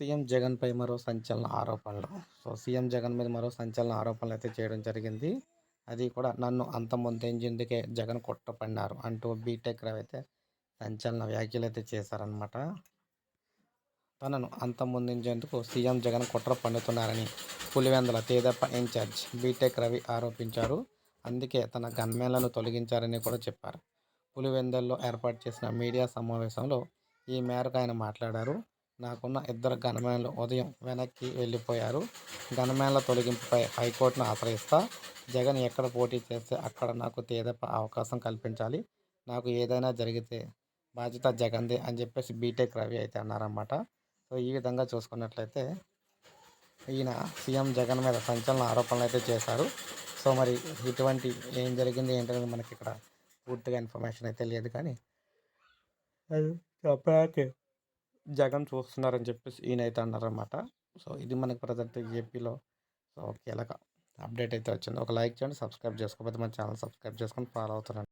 CM జగన్పై మరో సంచలన ఆరోపణలు. సో సీఎం జగన్ మీద మరో సంచలన ఆరోపణలు అయితే చేయడం జరిగింది. అది కూడా నన్ను అంత అంతమొందించేందుకే జగన్ కుట్రపడినారు అంటూ బీటెక్ రవి అయితే సంచలన వ్యాఖ్యలు అయితే చేశారనమాట తనను అంత ముందించేందుకు సీఎం జగన్ కుట్ర పండుతున్నారని పులివెందల తేదప్ప ఇన్ఛార్జ్ బీటెక్ రవి ఆరోపించారు. అందుకే తన గన్మెన్లను తొలగించారని కూడా చెప్పారు. పులివెందల్లో ఏర్పాటు చేసిన మీడియా సమావేశంలో ఈ మేరకు ఆయన మాట్లాడారు. నాకున్న ఇద్దరు గన్మెన్లు ఉదయం వెనక్కి వెళ్ళిపోయారు. గన్మెన్ల తొలగింపుపై హైకోర్టును ఆశ్రయిస్తా జగన్ ఎక్కడ పోటీ చేస్తే అక్కడ నాకు తేదప్ప అవకాశం కల్పించాలి. నాకు ఏదైనా జరిగితే బాధ్యత జగన్దే అని చెప్పేసి బీటెక్ రవి అయితే అన్నారన్నమాట. సో ఈ విధంగా చూసుకున్నట్లయితే ఈయన సీఎం జగన్ మీద సంచలన ఆరోపణలు అయితే చేశారు. సో మరి ఇటువంటి ఏం జరిగింది ఏంటనేది మనకి ఇక్కడ పూర్తిగా ఇన్ఫర్మేషన్ అయితే లేదు కానీ అది చెప్పాకే జగన్ చూస్తున్నారని చెప్పేసి ఈయన అయితే అన్నారనమాట సో ఇది మనకి ప్రజెంట్ ఏపీలో. సో కీలక అప్డేట్ అయితే వచ్చింది. ఒక లైక్ చేయండి సబ్స్క్రైబ్ చేసుకోకపోతే మన ఛానల్ సబ్స్క్రైబ్ చేసుకొని ఫాలో అవుతున్నాను